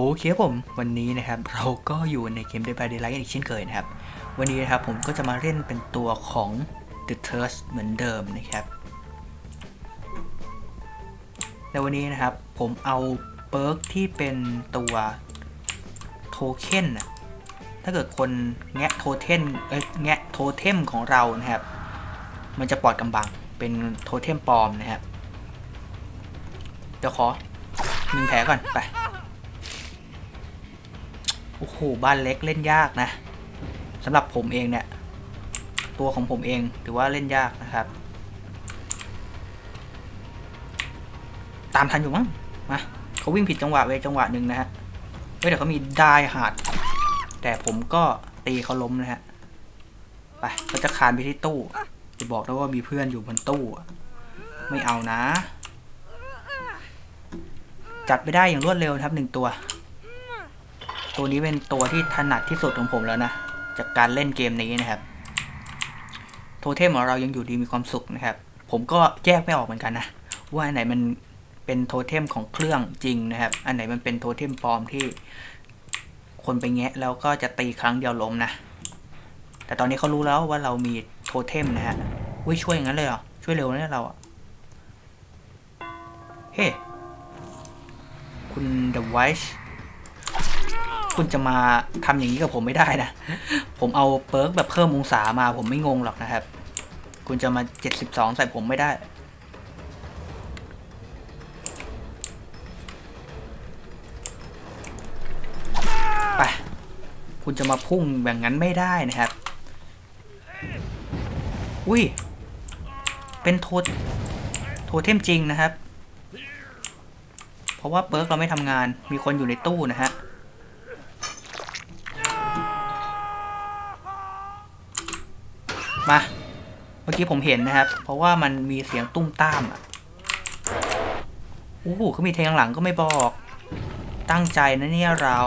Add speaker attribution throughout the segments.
Speaker 1: โอเคผม วันนี้นะครับเราก็อยู่ในเกม Dead by Daylight อีกเช่นเคยนะครับ วันนี้นะครับผมก็จะมาเล่นเป็นตัวของ The Thirst เหมือนเดิมนะครับในวันนี้นะครับผมเอาเปิร์กที่เป็นตัวโทเค็นถ้าเกิดคนแงะโทเทมเอ้ยแงะโทเทมของเรานะครับ มันจะปลอดกำบังเป็นโทเทมปลอมนะครับเดี๋ยวขอหนึ่งแผลก่อนไป โอ้โหบ้านเล็กเล่นยากนะสำหรับผมเองเนี่ย ตัวของผมเองถือว่าเล่นยากนะครับ ตามทันอยู่มั้งมาเขาวิ่งผิดจังหวะไปจังหวะหนึ่งนะฮะเฮ้ยแต่เขามีได้หาดแต่ผมก็ตีเขาล้มนะฮะไปเราจะคานไปที่ตู้จะบอกได้ว่ามีเพื่อนอยู่บนตู้ ไม่เอานะ จัดไปได้อย่างรวดเร็วครับหนึ่งตัว ตัวนี้เป็นตัวที่ถนัดที่สุดของผมแล้วนะ จากการเล่นเกมนี้นะครับ โทเทมของเรายังอยู่ดีมีความสุขนะครับ ผมก็แยกไม่ออกเหมือนกันนะ ว่าอันไหนมันเป็นโทเทมของเครื่องจริงนะครับ อันไหนมันเป็นโทเทมปลอมที่ คนไปแงะแล้วก็จะตีครั้งเดียวล้มนะ แต่ตอนนี้เขารู้แล้วว่าเรามีโทเทมนะฮะวิช่วยอย่างนั้นเลยเหรอ ช่วยเร็วนะเราอะเฮ้ คุณ The Wise คุณจะมาทำอย่างนี้กับผมไม่ได้นะ ผมเอาเปิร์กแบบเพิ่มองศามาผมไม่งงหรอกนะครับ คุณจะมา 72 ใส่ผมไม่ได้ ไป คุณจะมาพุ่งแบบนั้นไม่ได้นะครับ อุ้ย เป็นโทษโทเทมจริงนะครับ เพราะว่าเปิร์กเราไม่ทำงาน มีคนอยู่ในตู้นะฮะ มา เมื่อกี้ผมเห็นนะครับ เพราะว่ามันมีเสียงตุ้มต้ามอะโอ้โหเขามีเทงหลังก็ไม่บอก ตั้งใจนะเนี่ยเรา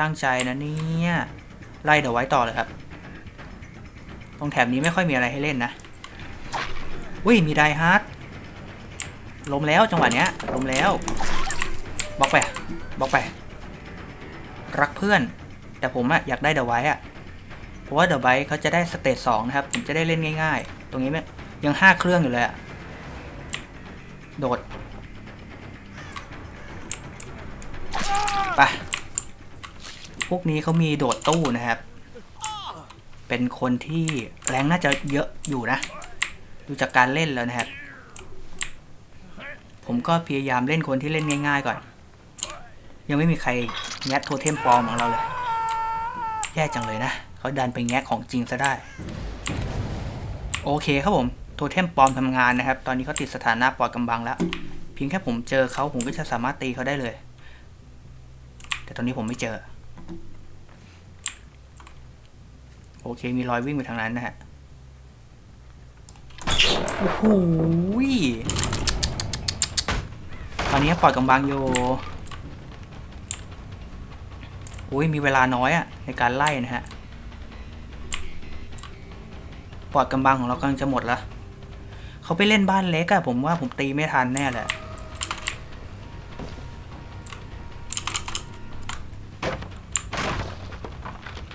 Speaker 1: ตั้งใจนะเนี่ยไล่เดี๋ยวไว้ต่อเลยครับ ตรงแถบนี้ไม่ค่อยมีอะไรให้เล่นนะอุ้ยมีไดฮาร์ดลมแล้วจังหวะเนี้ยลมแล้วบล็อกไปบล็อกไป รักเพื่อน แต่ผมอะอยากได้เดอะไว้อะ เพราะว่าเดอะไว้เขาจะได้สเตจสองนะครับ ผมจะได้เล่นง่ายๆ ตรงนี้ไม่ยังห้าเครื่องอยู่เลยอะโดดไปพวกนี้เขามีโดดตู้นะครับ เป็นคนที่แรงน่าจะเยอะอยู่นะ ดูจากการเล่นแล้วนะครับ ผมก็พยายามเล่นคนที่เล่นง่ายๆก่อน ยังไม่มีใครแงะโทเทมปลอมของเราเลย แย่จังเลยนะ เขาดันไปแงะของจริงซะได้ โอเคครับผม โทเทมปลอมทำงานนะครับ ตอนนี้เขาติดสถานะปลอดกำบังแล้ว เพียงแค่ผมเจอเขาผมก็จะสามารถตีเขาได้เลย แต่ตอนนี้ผมไม่เจอ โอเค มีรอยวิ่งไปทางนั้นนะฮะ โอ้โหตอนนี้ปล่อยกำบังอยู่อุ้ยมีเวลาน้อยอะในการไล่นะฮะ ปอยกำบังของเรากำลังจะหมดละเขาไปเล่นบ้านเล็กอะผมว่าผมตีไม่ทันแน่แหละ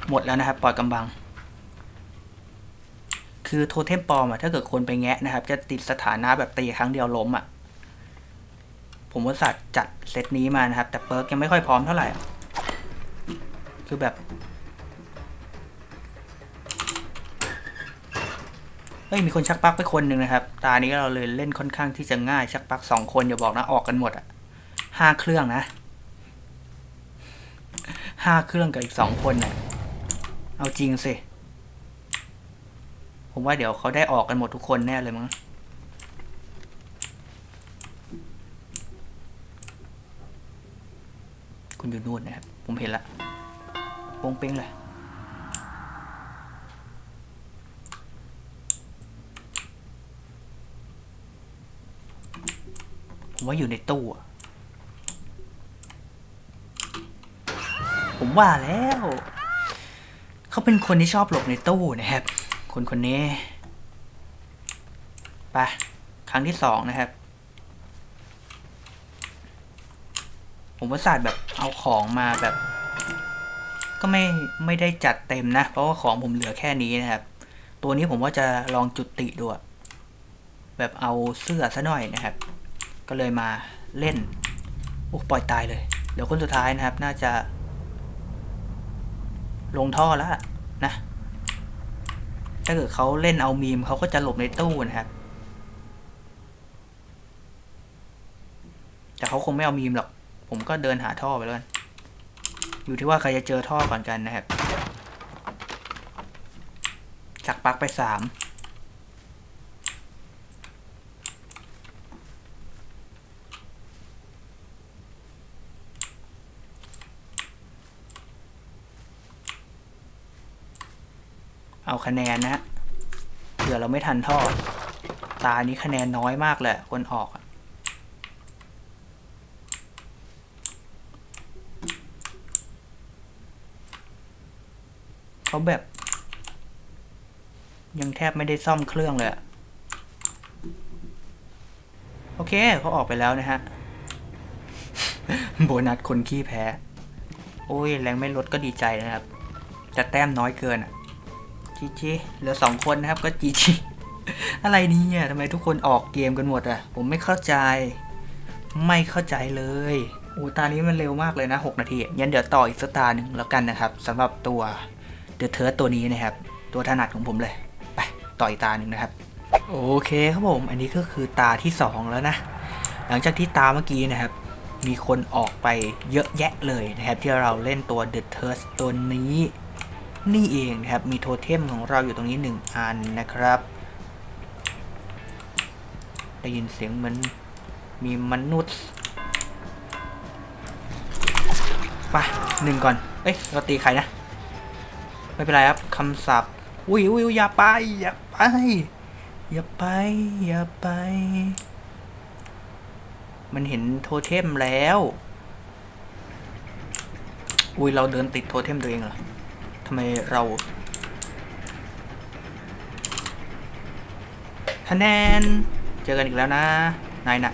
Speaker 1: หมดแล้วนะครับปอยกำบัง คือโทเทมปอมอะถ้าเกิดคนไปแงะนะครับ จะติดสถานะแบบตีครั้งเดียวล้มอะผมว่าสัตว์จัดเซตนี้มานะครับ แต่เปิร์กยังไม่ค่อยพร้อมเท่าไหร่ คือแบบ ฮ้ยมีคนชักปลั๊กไปคนหนึ่งนะครับ ตานี้เราเลยเล่นค่อนข้างที่จะง่ายชักปลั๊กสองคนอย่าบอกนะออกกันหมดอะห้าเครื่องนะห้าเครื่องกับอีกสองคนน่ะเอาจริงสิผมว่าเดี๋ยวเขาได้ออกกันหมดทุกคนแน่เลยมั้งคุณอยู่นู่นนะครับผมเห็นละโป้งเป้งเลย ผมว่าอยู่ในตู้ผมว่าแล้ว เขาเป็นคนที่ชอบหลบในตู้นะครับ คนคนนี้ไปครั้งที่สองนะครับ ผมว่าศาสตร์แบบเอาของมาแบบ ก็ไม่ไม่ได้จัดเต็มนะ เพราะว่าของผมเหลือแค่นี้นะครับ ตัวนี้ผมว่าจะลองจุติดูอะแบบเอาเสื้อซะหน่อยนะครับ ก็เลยมาเล่นโอ้ปล่อยตายเลย เดี๋ยวคนสุดท้ายนะครับ น่าจะ ลงท่อแล้วนะ ถ้าเกิดเขาเล่นเอามีมเขาก็จะหลบในตู้นะครับ แต่เขาคงไม่เอามีมหรอก ผมก็เดินหาท่อไปแล้วกันอยู่ที่ว่าใครจะเจอท่อก่อนกันนะครับ จักปักไปสาม เอาคะแนนนะเผื่อเราไม่ทันท่อ ตานี้คะแนนน้อยมากเลยคนออก เขาแบบ ยังแทบไม่ได้ซ่อมเครื่องเลยอะโอเคเขาออกไปแล้วนะฮะ โบนัสคนขี้แพ้ โอ้ย แรงไม่ลดก็ดีใจนะครับ แต่แต้มน้อยเกินอะ จีจีเหลือสองคนนะครับก็จีจีอะไรนี่เนี่ยทำไมทุกคนออกเกมกันหมดอะ ผมไม่เข้าใจ ไม่เข้าใจเลยโอ้ตานี้มันเร็วมากเลยนะ 6 นาทีงั้นเดี๋ยวต่ออีกสตาร์หนึ่งแล้วกันนะครับสำหรับตัวเดอะเทิร์ตัวนี้นะครับ ตัวถนัดของผมเลย ไป ต่ออีกตาหนึ่งนะครับ โอเคครับผม อันนี้ก็คือตาที่ 2 แล้วนะ หลังจากที่ตาเมื่อกี้นะครับ มีคนออกไปเยอะแยะเลยนะครับ ที่เราเล่นตัว The t u r s ตัวนี้ นี่เองนะครับ มีโทเทมของเราอยู่ตรงนี้หนึ่งอันนะครับ ได้ยินเสียงเหมือนมีมนุษย์ไปหนึ่งก่อน เอ้ยเราตีใครนะ ไม่เป็นไรครับคำศัพท์อุ้ยอุ้ยอุ๊ยอย่าไป อย่าไป อย่าไป อย่าไป มันเห็นโทเทมแล้ว อุ้ยเราเดินติดโทเทมตัวเองเหรอ ทำไมเราคะแนน เจอกันอีกแล้วนะ นายน่ะ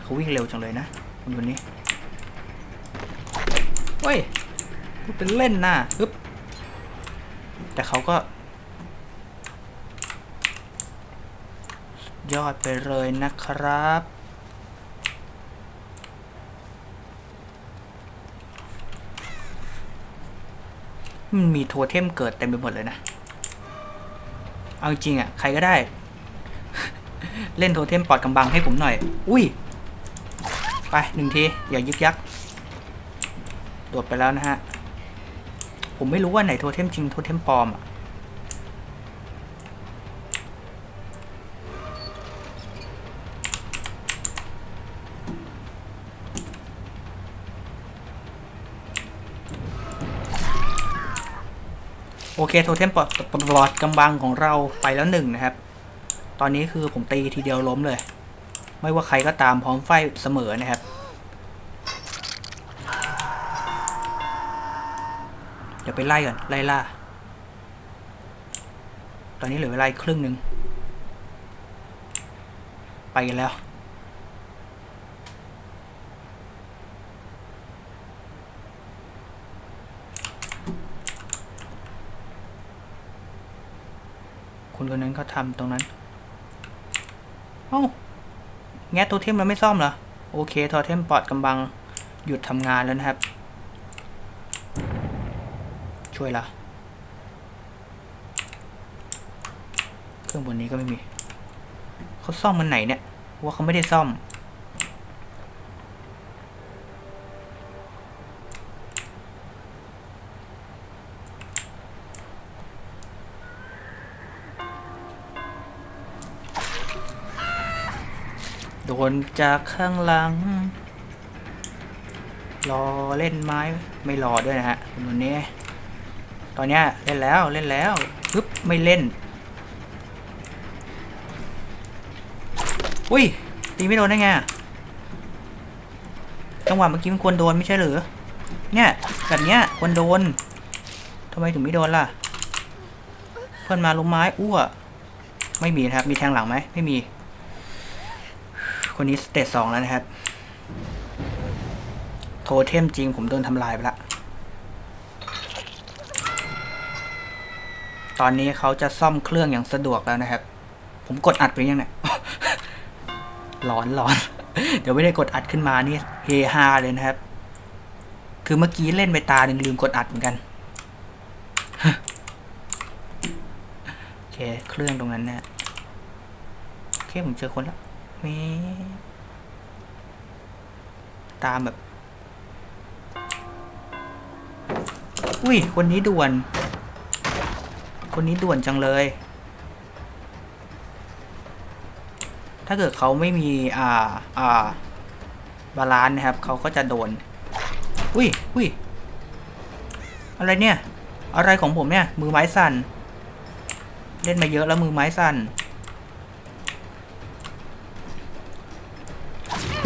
Speaker 1: เขาวิ่งเร็วจังเลยนะคนคนนี้เฮ้ยพูดเป็นเล่นนะอึ๊บแต่เขาก็ ยอดไปเลยนะครับ มันมีโทเทมเกิดเต็มไปหมดเลยนะ เอาจริงอะ ใครก็ได้ เล่นโทเทมปอดกำบังให้ผมหน่อย อุ้ย ไปหนึ่งที อย่ายึกยักโดดไปแล้วนะฮะ ผมไม่รู้ว่าไหนโทเทมจริงโทเทมปลอมอะ เคโทเทมปลอดปลอดกำบังของเราไปแล้วหนึ่งนะครับ ตอนนี้คือผมตีทีเดียวล้มเลย ไม่ว่าใครก็ตามพร้อมไฟเสมอนะครับ เดี๋ยวไปไล่ก่อน ไล่ล่า ตอนนี้เหลือเวลาครึ่งหนึ่งไปกันแล้ว คนคนนั้นเขาทำตรงนั้น เอ้า แงะตัวเทมเราไม่ซ่อมเหรอ โอเค ทอเทมปลอดกำบัง หยุดทำงานแล้วนะครับ ช่วยละเครื่องบนนี้ก็ไม่มี เขาซ่อมมันไหนเนี่ย ว่าเขาไม่ได้ซ่อม โดนจากข้างหลัง รอเล่นไม้ไม่รอด้วยนะฮะคนนี้ ตอนเนี้ยเล่นแล้วเล่นแล้วปึ๊บไม่เล่น อุ้ยตีไม่โดนได้ไงจังหวะเมื่อกี้มันควรโดนไม่ใช่หรือเนี่ยแบบเนี้ยควรโดนทำไมถึงไม่โดนล่ะ เพื่อนมาล้มไม้อ้วไม่มีนะครับ มีแทงหลังไหมไม่มี คนนี้สเตจสองแล้วนะครับ โทเทมจริงผมโดนทำลายไปละตอนนี้เขาจะซ่อมเครื่องอย่างสะดวกแล้วนะครับ ผมกดอัดไปยังเนี่ยร้อนร้อน เดี๋ยวไม่ได้กดอัดขึ้นมานี่เฮฮาเลยนะครับ คือเมื่อกี้เล่นไปตาหนึ่งลืมกดอัดเหมือนกันโอเคเครื่องตรงนั้นนะโอเคผมเจอคนแล้ว เมตามแบบ อุ้ย คนนี้ด่วน คนนี้ด่วนจังเลย ถ้าเกิดเขาไม่มี อ่า อ่า บาลานนะครับ เขาก็จะโดน อุ้ย อุ้ย อะไรเนี่ย อะไรของผมเนี่ย มือไม้สั่น เล่นมาเยอะแล้วมือไม้สั่น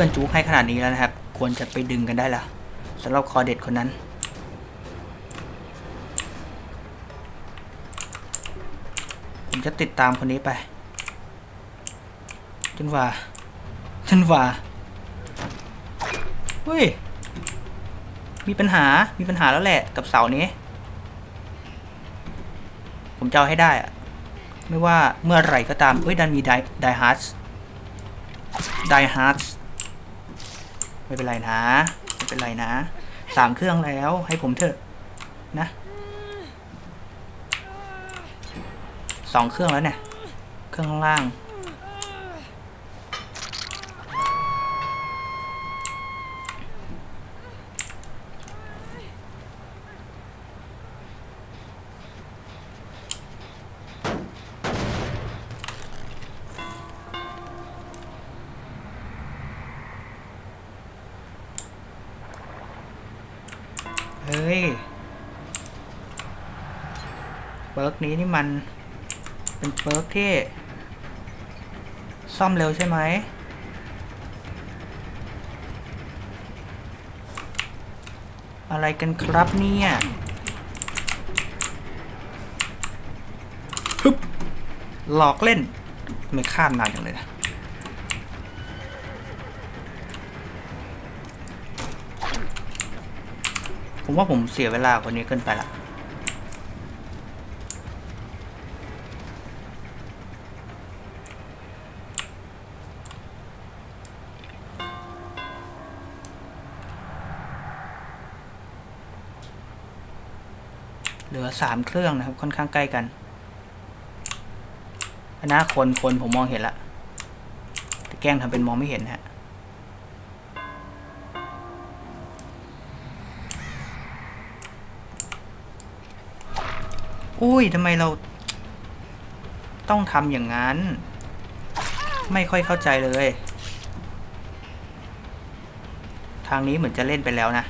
Speaker 1: พื่อนจูให้ขนาดนี้แล้วนะครับ ควรจะไปดึงกันได้ละสำหรับคอเด็ดคนนั้น ผมจะติดตามคนนี้ไปจนว่าจนว่าเฮ้ย มีปัญหา มีปัญหาแล้วแหละกับเสานี้ ผมจะเอาให้ได้อะไม่ว่าเมื่อไหร่ก็ตามเฮ้ย ดันมีไดไดฮาร์ดไดฮาร์ด ไม่เป็นไรนะ ไม่เป็นไรนะสามเครื่องแล้วให้ผมเถอะนะสองเครื่องแล้วเนี่ย เครื่องข้างล่าง นี้นี่มันเป็นเปิร์กที่ ซ่อมเร็วใช่ไหมอะไรกันครับเนี่ยฮึบหลอกเล่น ไม่ข้ามนานจังเลยนะผมว่าผมเสียเวลาคนนี้เกินไปละ สามเครื่องนะครับ ค่อนข้างใกล้กันอันนะคนคนผมมองเห็นละแต่แกล้งทำเป็นมองไม่เห็นนะฮะอุ้ยทำไมเรา ต้องทำอย่างนั้น ไม่ค่อยเข้าใจเลย ทางนี้เหมือนจะเล่นไปแล้วนะ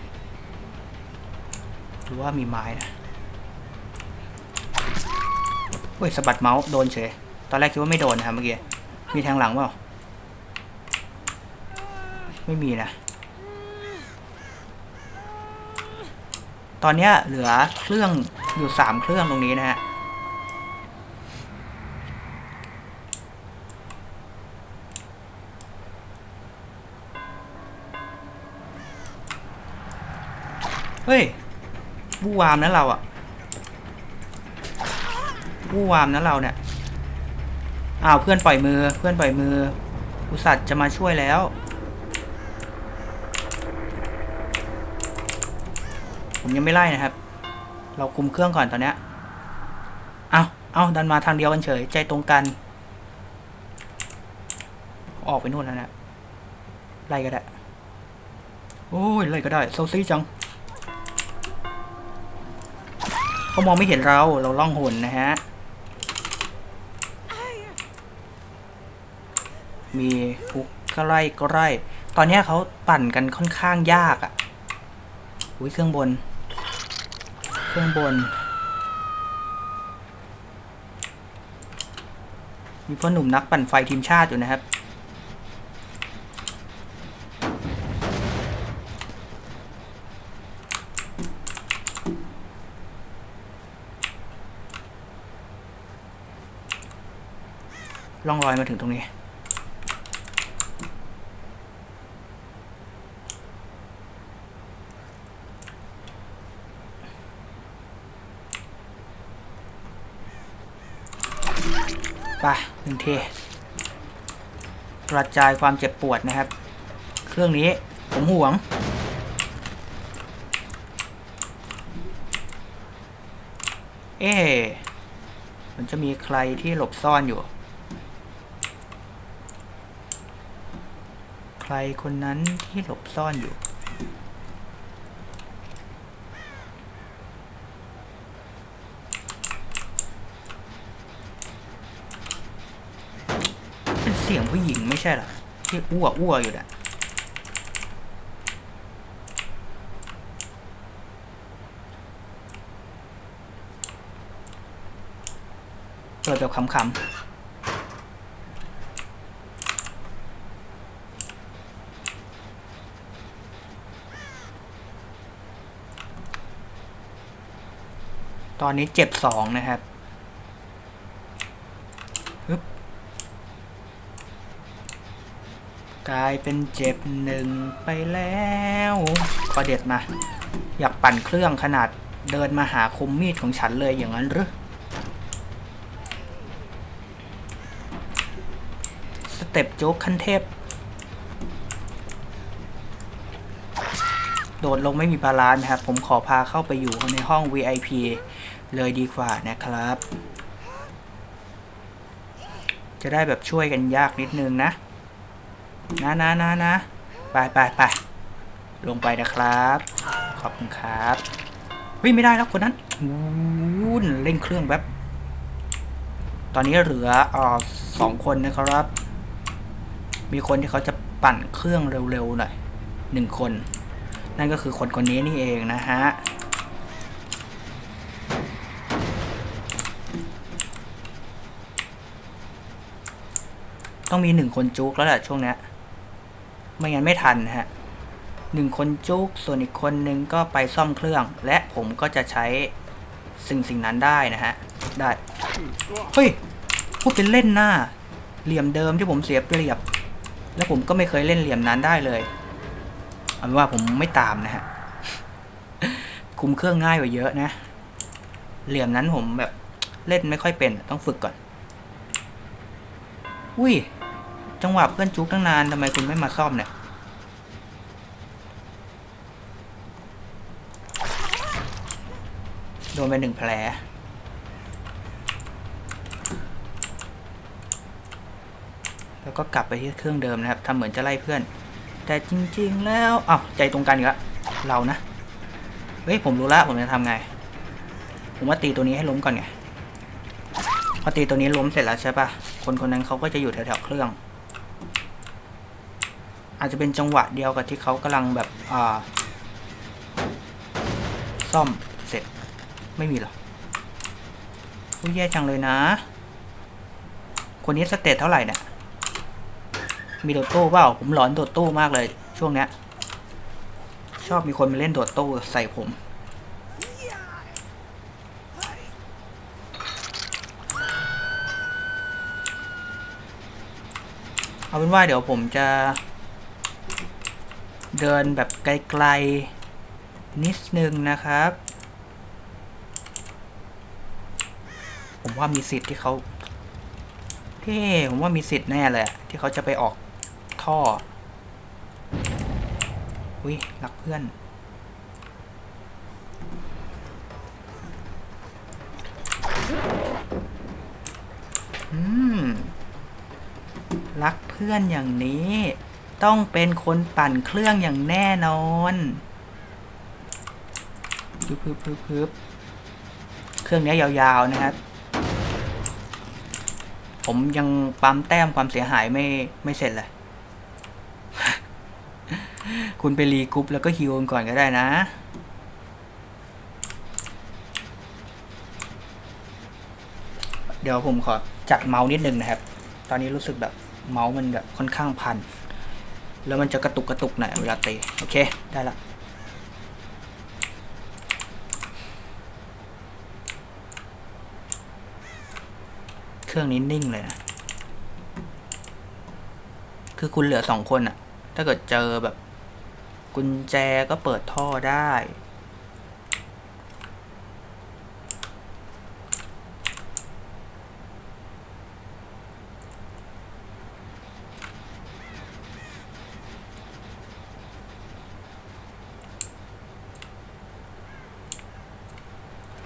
Speaker 1: หรือว่ามีไม้นะ เฮ้ยสะบัดเมาส์โดนเฉย ตอนแรกคิดว่าไม่โดนนะครับเมื่อกี้ มีทางหลังเปล่า ไม่มีนะ ตอนนี้เหลือเครื่องอยู่สามเครื่องตรงนี้นะฮะ เฮ้ยวู้วามนะเราอะ วู้วามนะเราเนี่ย อ้าวเพื่อนปล่อยมือ เพื่อนปล่อยมือ อุส่าห์จะมาช่วยแล้ว ผมยังไม่ไล่นะครับ เราคุมเครื่องก่อนตอนเนี้ยเอาเอาดันมาทางเดียวกันเฉย ใจตรงกัน ออกไปนู่นแล้วนะ ไล่ก็ได้ โอ้ยไล่ก็ได้โซซี่จังเขามองไม่เห็นเรา เราล่องหนนะฮะ มีฟุกก็ไล่ก็ไล่ตอนนี้เขาปั่นกันค่อนข้างยากอะ่ะอุ้ยเครื่องบน เครื่องบน มีพ่อหนุ่มนักปั่นไฟทีมชาติอยู่นะครับล่องรอยมาถึงตรงนี้ ไปหนึ่งเทกระจายความเจ็บปวดนะครับ เครื่องนี้ผมห่วง เอ๊มันจะมีใครที่หลบซ่อนอยู่ ใครคนนั้นที่หลบซ่อนอยู่ เป็นเสียงผู้หญิงไม่ใช่หรอที่อ้วกอ้วกอยู่น่ะเปิดแบบขำๆตอนนี้เจ็บสองนะครับฮึบ กลายเป็นเจ็บหนึ่งไปแล้วขอเด็ดมา อยากปั่นเครื่องขนาดเดินมาหาคมมีดของฉันเลยอย่างนั้นหรือสเต็ปโจ๊กขั้นเทพ โดดลงไม่มีบาลานซ์นะครับ ผมขอพาเข้าไปอยู่ในห้อง VIP เลยดีกว่านะครับ จะได้แบบช่วยกันยากนิดนึงนะ นะนะนะนะไปไปไปลงไปนะครับ ขอบคุณครับเฮ้ยไม่ได้แล้วคนนั้นวู้นเร่งเครื่องแบบ ตอนนี้เหลืออ่อสองคนนะครับ มีคนที่เขาจะปั่นเครื่องเร็วๆหน่อยหนึ่งคน นั่นก็คือคนคนนี้นี่เองนะฮะต้องมีหนึ่งคนจุกแล้วแหละช่วงเนี้ย ไม่งั้นไม่ทันนะฮะหนึ่งคนจุกส่วนอีกคนนึงก็ไปซ่อมเครื่อง และผมก็จะใช้สิ่งสิ่งนั้นได้นะฮะ ได้ เฮ้ย พูดเป็นเล่นหน้า เหลี่ยมเดิมที่ผมเสียเปรียบ แล้วผมก็ไม่เคยเล่นเหลี่ยมนั้นได้เลย เอาเป็นว่าผมไม่ตามนะฮะ คุมเครื่องง่ายกว่าเยอะนะ เหลี่ยมนั้นผมแบบเล่นไม่ค่อยเป็น ต้องฝึกก่อน อุ้ย จังหวะเพื่อนจุกตั้งนานทำไมคุณไม่มาซ่อมเนี่ยโดนไปหนึ่งแผลแล้วก็กลับไปที่เครื่องเดิมนะครับทำเหมือนจะไล่เพื่อน แต่จริง ๆ แล้วอ้าวใจตรงกันอีกแล้วเรานะเฮ้ยผมรู้แล้วผมจะทำไง ผมว่าตีตัวนี้ให้ล้มก่อนไงพอตีตัวนี้ล้มเสร็จแล้วใช่ปะคนคนนั้นเขาก็จะอยู่แถวๆเครื่อง อาจจะเป็นจังหวะเดียวกับที่เขากำลังแบบอ่าซ่อมเสร็จไม่มีหรออุ้ยแย่จังเลยนะ คนนี้สเตตเท่าไหร่เนี่ย มีโดดโต้เปล่า ผมหลอนโดดโต้มากเลย ช่วงเนี้ย ชอบมีคนมาเล่นโดดโต้ใส่ผมเอาเป็นว่าเดี๋ยวผมจะ เดินแบบไกลๆ นิดนึงนะครับ ผมว่ามีสิทธิ์ที่เขาเท่ผมว่ามีสิทธิ์แน่เลยที่เขาจะไปออกท่อ อุ้ยรักเพื่อน อืม รักเพื่อนอย่างนี้ ต้องเป็นคนปั่นเครื่องอย่างแน่นอนพึบพึบพึบพึบเครื่องนี้ยาวๆนะครับ ผมยังปั๊มแต้มความเสียหายไม่ไม่เสร็จเลย คุณไปรีกรุ๊ปแล้วก็ฮิวกันก่อนก็ได้นะเดี๋ยวผมขอจัดเมาส์นิดนึงนะครับ ตอนนี้รู้สึกแบบเมาส์มันแบบค่อนข้างพัน แล้วมันจะกระตุกกระตุกหน่อยเวลาตีโอเค ได้ละเครื่องนี้นิ่งเลยนะ คือคุณเหลือสองคนอะถ้าเกิดเจอแบบ กุญแจก็เปิดท่อได้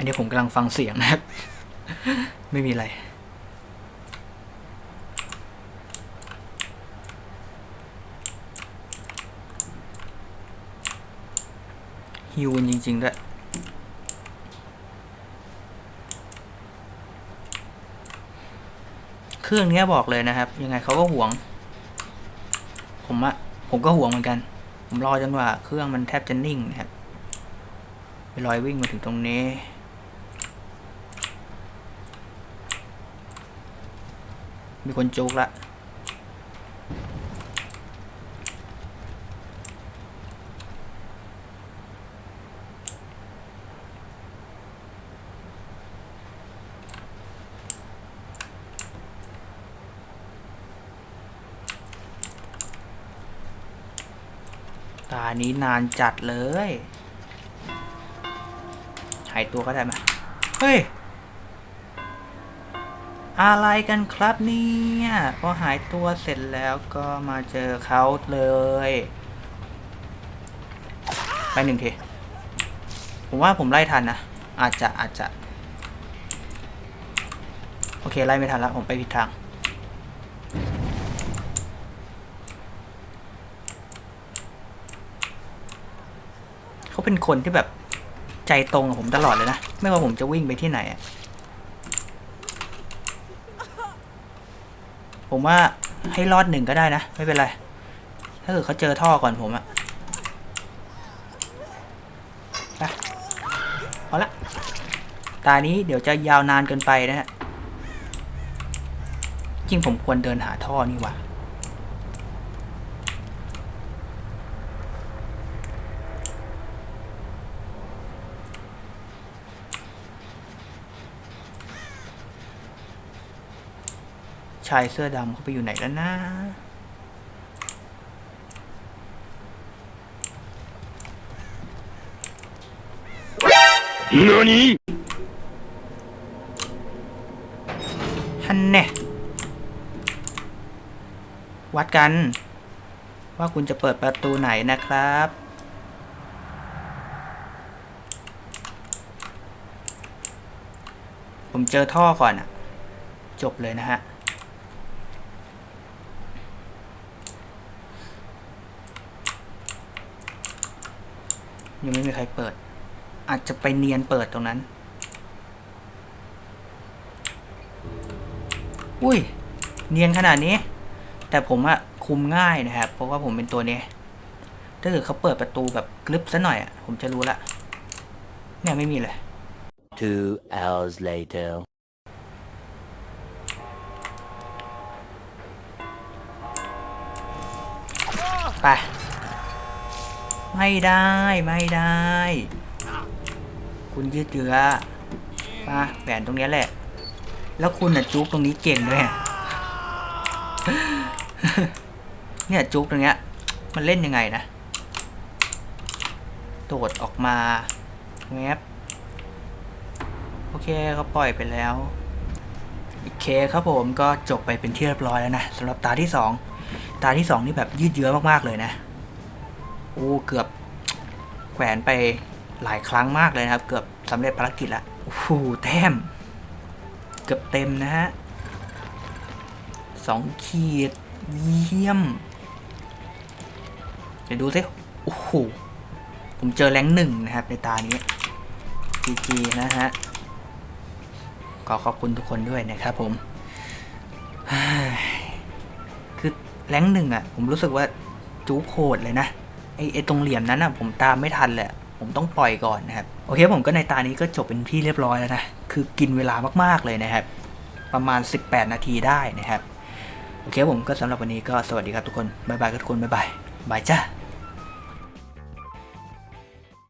Speaker 1: นนี้ผมกำลังฟังเสียงนะครับ ไม่มีอะไรฮิวจริงๆด้วยเครื่องนี้บอกเลยนะครับ ยังไงเขาก็ห่วง ผมอะผมก็ห่วงเหมือนกัน ผมรอจนกว่า เครื่องมันแทบจะนิ่งนะครับไปลอยวิ่งมาถึงตรงนี้ มีคนจุกละตานี้นานจัดเลย หายตัวก็ได้ไหมเฮ้ย อะไรกันครับเนี่ยพอหายตัวเสร็จแล้วก็มาเจอเขาเลย ไปหนึ่งทีผมว่าผมไล่ทันนะ อาจจะอาจจะ โอเค ไล่ไม่ทันแล้ว ผมไปผิดทาง เขาเป็นคนที่แบบใจตรงกับผมตลอดเลยนะ ไม่ว่าผมจะวิ่งไปที่ไหนอะ ผมว่าให้รอดหนึ่งก็ได้นะ ไม่เป็นไร ถ้าเกิดเขาเจอท่อก่อนผมอะไปเอาละตานี้เดี๋ยวจะยาวนานเกินไปนะฮะ จริงผมควรเดินหาท่อนี่หว่า ชายเสื้อดำเขาไปอยู่ไหนแล้วนะ
Speaker 2: 何
Speaker 1: ฮันแน่วัดกัน ว่าคุณจะเปิดประตูไหนนะครับ ผมเจอท่อก่อนอะจบเลยนะฮะ ยังไม่มีใครเปิด อาจจะไปเนียนเปิดตรงนั้น อุ้ย เนียนขนาดนี้ แต่ผมอะคุมง่ายนะครับ เพราะว่าผมเป็นตัวนี้ ถ้าเกิดเขาเปิดประตูแบบกลึบซะหน่อยอะผมจะรู้ละ เนี่ยไม่มีเลย
Speaker 2: Two hours later.
Speaker 1: ไป ไม่ได้ไม่ได้ คุณยืดเยื้อมาแหวนตรงนี้แหละ แล้วคุณน่ะจุกตรงนี้เก่งด้วยเนี่ยจุกตรงเนี้ย มันเล่นยังไงนะ โดดออกมาแวบโอเคเขาปล่อยไปแล้วโอเคครับผมก็จบไปเป็นที่เรียบร้อยแล้วนะสำหรับตาที่สองตาที่สองนี่แบบยืดเยื้อมากๆเลยนะ โอ้เกือบแขวนไปหลายครั้งมากเลยนะครับ เกือบสำเร็จภารกิจละโอ้โหแต้ม เกือบเต็มนะฮะสองขีดเยี่ยม เดี๋ยวดูสิโอ้โหผมเจอแรงหนึ่งนะครับในตานี้ GG นะฮะขอขอบคุณทุกคนด้วยนะครับผมคือแรงหนึ่งอะ ผมรู้สึกว่าจูโคดเลยนะ ไอไอตรงเหลี่ยมนั้นอะผมตามไม่ทันแหละ ผมต้องปล่อยก่อนนะครับ โอเคผมก็ในตานี้ก็จบเป็นที่เรียบร้อยแล้วนะ คือกินเวลามากๆเลยนะครับ ประมาณ 18 นาทีได้นะครับ โอเคผมก็สำหรับวันนี้ก็สวัสดีครับทุกคน บ๊ายบายทุกคน บ๊ายบาย บายจ้า